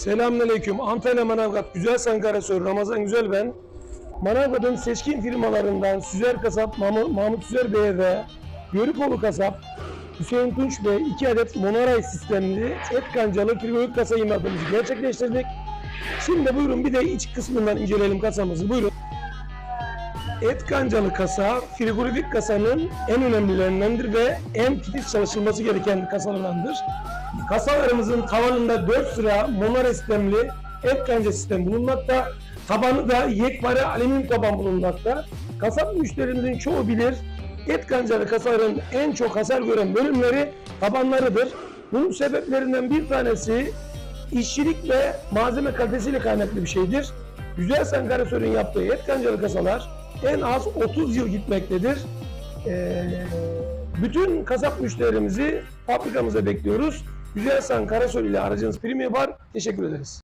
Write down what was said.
Selamünaleyküm. Antalya Manavgat Güzel Sankara Sör Ramazan Güzel ben. Manavgat'ın seçkin firmalarından Süzer Kasap Mahmut, Süzer Bey ve Yörükoğlu Kasap Hüseyin Tunç Bey 2 adet monoray sistemli et kancalı frigorik kasa imalatımızı gerçekleştirdik. Şimdi buyurun bir de iç kısmından inceleyelim kasamızı. Buyurun. Et kancalı kasa, frigorifik kasanın en önemlilerindendir ve en titiz çalışılması gereken kasalardandır. Kasalarımızın tavanında 4 sıra monoray sistemli et kanca sistemi bulunmakta. Tabanı da yekpare alüminyum taban bulunmakta. Kasap müşterimizin çoğu bilir. Et kancalı kasaların en çok hasar gören bölümleri tabanlarıdır. Bunun sebeplerinden bir tanesi işçilik ve malzeme kalitesiyle kaynaklı bir şeydir. Güzel Sankara Sör'ün yaptığı et kancalı kasalar en az 30 yıl gitmektedir. Ee, bütün kasap müşterimizi fabrikamıza bekliyoruz. Güzel Sankara Sör ile aracınız primi var. Teşekkür ederiz.